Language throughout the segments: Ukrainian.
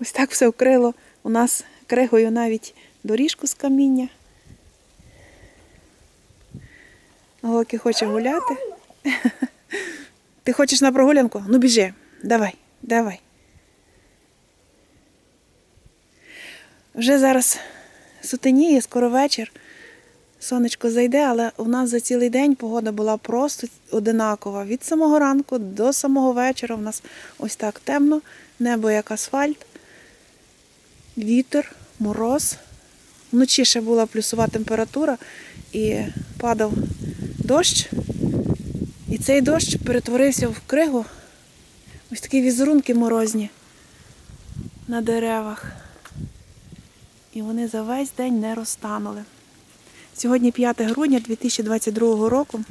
Ось так все вкрило у нас кригою навіть доріжку з каміння. Голки хоче гуляти. Ти хочеш на прогулянку? Ну біжи. Давай, давай. Вже зараз сутеніє, скоро вечір. Сонечко зайде, але у нас за цілий день погода була просто одинакова. Від самого ранку до самого вечора у нас ось так темно, небо як асфальт, вітер, мороз. Вночі ще була плюсова температура і падав дощ. І цей дощ перетворився в кригу. Ось такі візерунки морозні на деревах. І вони за весь день не розтанули. Сьогодні 5 грудня 2022 року.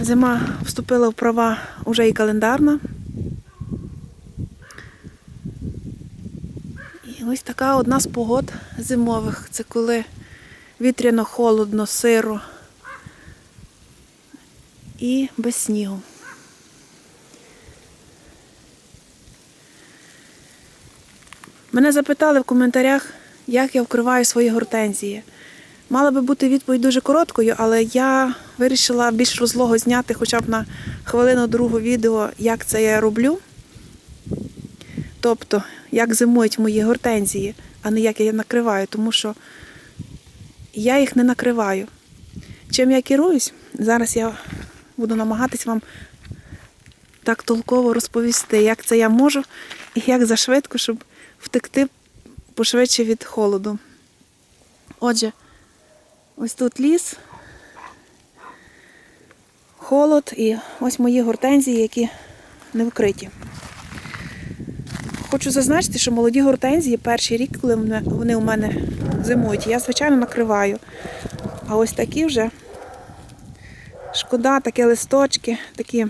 Зима вступила в права уже і календарна. І ось така одна з погод зимових. Це коли вітряно, холодно, сиро і без снігу. Мене запитали в коментарях, як я вкриваю свої гортензії. Мала би бути відповідь дуже короткою, але я вирішила більш розлого зняти хоча б на хвилину другу відео, як це я роблю. Тобто, як зимують мої гортензії, а не як я накриваю, тому що я їх не накриваю. Чим я керуюсь, зараз я буду намагатись вам так толково розповісти, як це я можу і як зашвидко, щоб втекти пошвидше від холоду. Отже, ось тут ліс, холод і ось мої гортензії, які не вкриті. Хочу зазначити, що молоді гортензії перший рік, коли вони у мене зимують, я, звичайно, накриваю. А ось такі вже шкода, такі листочки, такі.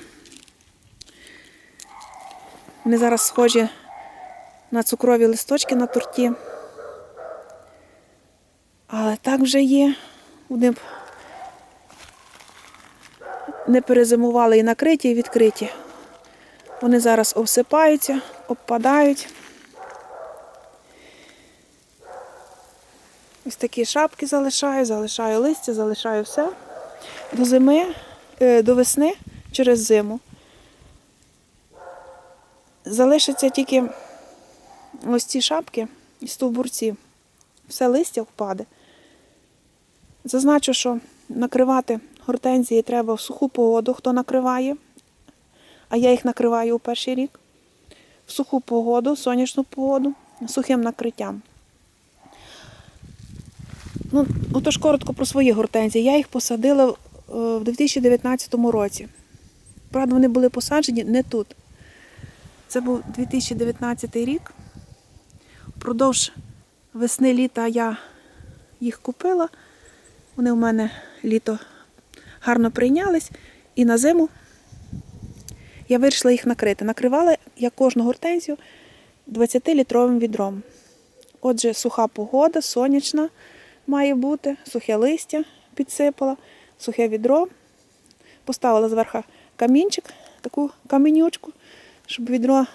Вони зараз схожі на цукрові листочки на торті. Але так вже є. Вони б не перезимували і накриті, і відкриті. Вони зараз обсипаються, обпадають. Ось такі шапки залишаю, залишаю листя, залишаю все. До зими, е, до весни через зиму. Залишаться тільки ось ці шапки і стовбурці. Все листя впаде. Зазначу, що накривати гортензії треба в суху погоду, хто накриває, а я їх накриваю у перший рік. В суху погоду, сонячну погоду, сухим накриттям. Ну, отож коротко про свої гортензії. Я їх посадила е, в 2019 році. Правда, вони були посаджені не тут. Це був 2019 рік. Впродовж весни-літа я їх купила. Вони у мене літо гарно прийнялись. І на зиму я вирішила їх накрити. Накривала я кожну гортензію 20-літровим відром. Отже, суха погода, сонячна має бути, сухе листя підсипала, сухе відро. Поставила зверху камінчик, таку каменючку, щоб відро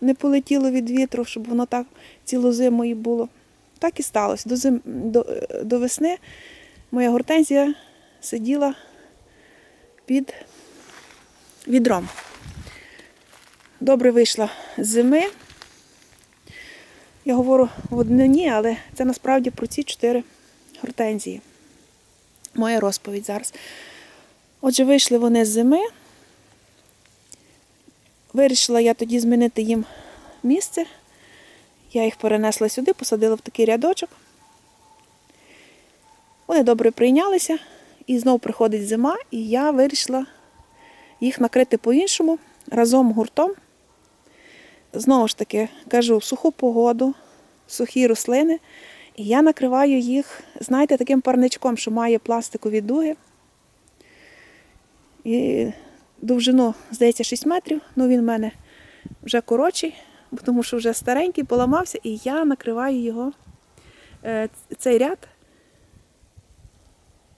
не полетіло від вітру, щоб воно так цілу зиму і було. Так і сталося. До, зим... до, до весни моя гортензія сиділа під відром. Добре вийшла з зими. Я говорю в однині, але це насправді про ці чотири гортензії. Моя розповідь зараз. Отже, вийшли вони з зими. Вирішила я тоді змінити їм місце. Я їх перенесла сюди, посадила в такий рядочок. Вони добре прийнялися. І знову приходить зима, і я вирішила їх накрити по-іншому, разом гуртом. Знову ж таки, кажу, суху погоду, сухі рослини. І я накриваю їх, знаєте, таким парничком, що має пластикові дуги. І довжину, здається, 6 метрів. Ну він в мене вже коротший, тому що вже старенький, поламався, і я накриваю його, е, цей ряд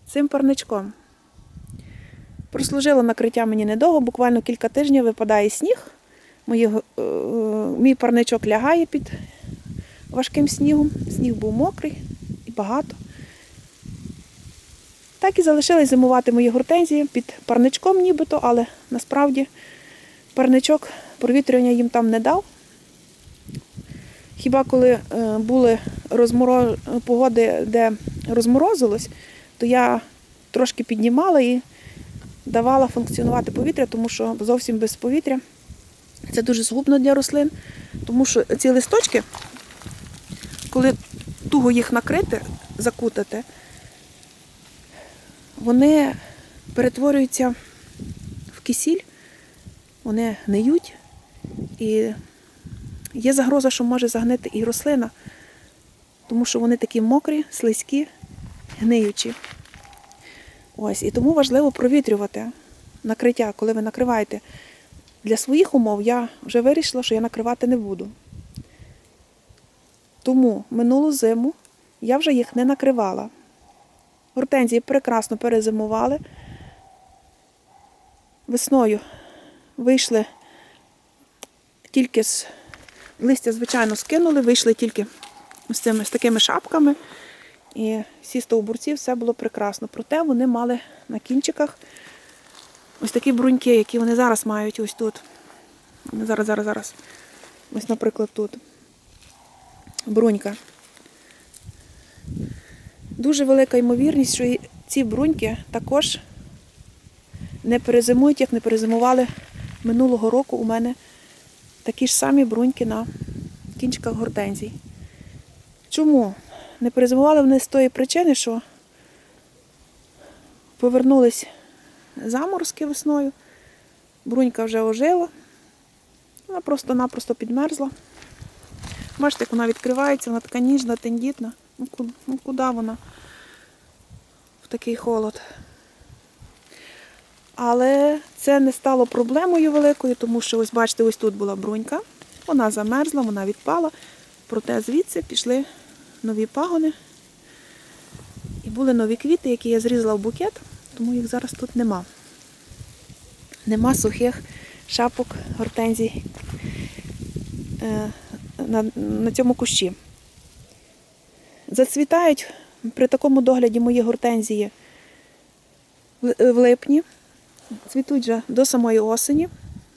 цим парничком. Прослужило накриття мені недовго, буквально кілька тижнів випадає сніг. Мої, е, мій парничок лягає під важким снігом. Сніг був мокрий і багато. Так і залишились зимувати мої гортензії під парничком нібито, але насправді парничок провітрювання їм там не дав. Хіба коли е, були розморо... погоди, де розморозилось, то я трошки піднімала і давала функціонувати повітря, тому що зовсім без повітря це дуже згубно для рослин, тому що ці листочки, коли туго їх накрити, закутати, вони перетворюються в кисіль, вони гниють, і є загроза, що може загнити і рослина, тому що вони такі мокрі, слизькі, гниючі. Ось, і тому важливо провітрювати накриття, коли ви накриваєте. Для своїх умов я вже вирішила, що я накривати не буду. Тому минулу зиму я вже їх не накривала. Гортензії прекрасно перезимували. Весною вийшли тільки з листя, звичайно, скинули, вийшли тільки з, цими, з такими шапками. І всі стовбурці все було прекрасно. Проте вони мали на кінчиках ось такі бруньки, які вони зараз мають ось тут. Зараз, зараз, зараз. Ось, наприклад, тут. Брунька. Дуже велика ймовірність, що ці бруньки також не перезимують, як не перезимували минулого року у мене такі ж самі бруньки на кінчиках гортензій. Чому? Не перезимували вони з тої причини, що повернулись заморозки весною, брунька вже ожила, вона просто-напросто підмерзла. Бачите, як вона відкривається, вона така ніжна, тендітна. Ну, ну куди вона в такий холод? Але це не стало проблемою великою, тому що ось бачите, ось тут була брунька, вона замерзла, вона відпала, проте звідси пішли нові пагони. І були нові квіти, які я зрізала в букет, тому їх зараз тут нема. Нема сухих шапок гортензій е, на, на цьому кущі. Зацвітають при такому догляді мої гортензії в липні. Цвітуть вже до самої осені,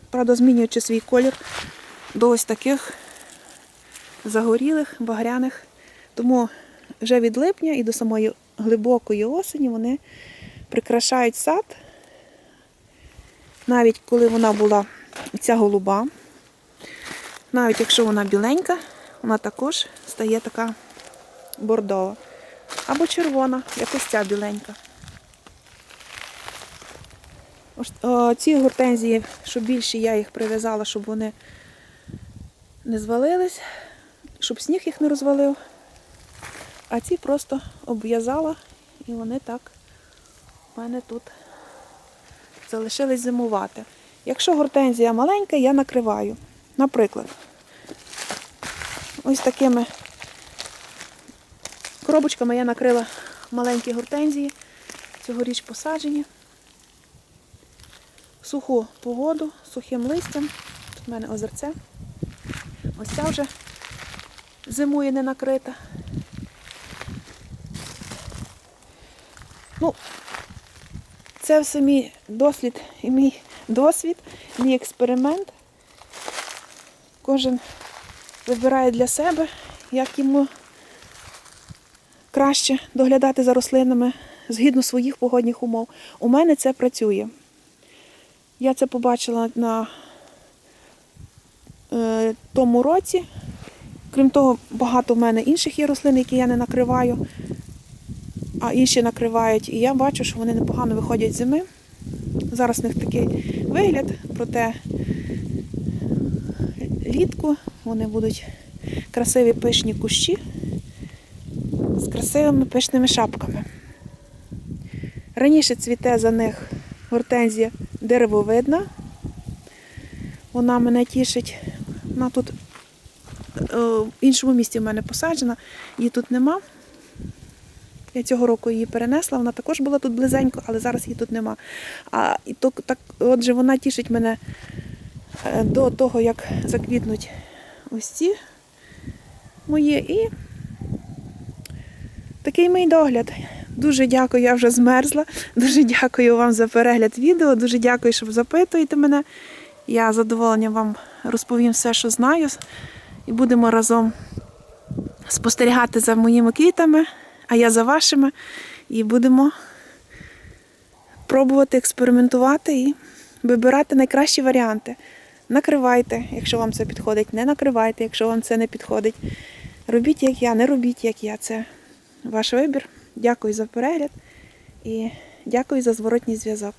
правда, змінюючи свій колір до ось таких загорілих, багряних. Тому вже від липня і до самої глибокої осені вони прикрашають сад. Навіть коли вона була ця голуба, навіть якщо вона біленька, вона також стає така бордова. Або червона, як ось ця біленька. Ці гортензії, що більші, я їх прив'язала, щоб вони не звалились, щоб сніг їх не розвалив. А ці просто обв'язала і вони так у мене тут залишились зимувати. Якщо гортензія маленька, я накриваю. Наприклад, ось такими коробочками я накрила маленькі гортензії, цьогоріч посаджені. Суху погоду, сухим листям. Тут в мене озерце. Ось ця вже зимує не накрита. Ну, це все мій дослід і мій досвід, мій експеримент. Кожен вибирає для себе, як йому краще доглядати за рослинами згідно своїх погодних умов. У мене це працює. Я це побачила на е, тому році. Крім того, багато в мене інших є рослин, які я не накриваю, а інші накривають. І я бачу, що вони непогано виходять зими. Зараз в них такий вигляд, проте літку вони будуть красиві пишні кущі з красивими пишними шапками. Раніше цвіте за них гортензія деревовидна. Вона мене тішить. Вона тут е, в іншому місці в мене посаджена, її тут нема. Я цього року її перенесла, вона також була тут близенько, але зараз її тут нема. А, і то, так, отже, вона тішить мене е, до того, як заквітнуть ось ці мої. І такий мій догляд. Дуже дякую, я вже змерзла. Дуже дякую вам за перегляд відео. Дуже дякую, що ви запитуєте мене. Я з задоволенням вам розповім все, що знаю. І будемо разом спостерігати за моїми квітами, а я за вашими. І будемо пробувати експериментувати і вибирати найкращі варіанти. Накривайте, якщо вам це підходить, не накривайте, якщо вам це не підходить. Робіть, як я, не робіть, як я. Це ваш вибір. Дякую за перегляд і дякую за зворотній зв'язок.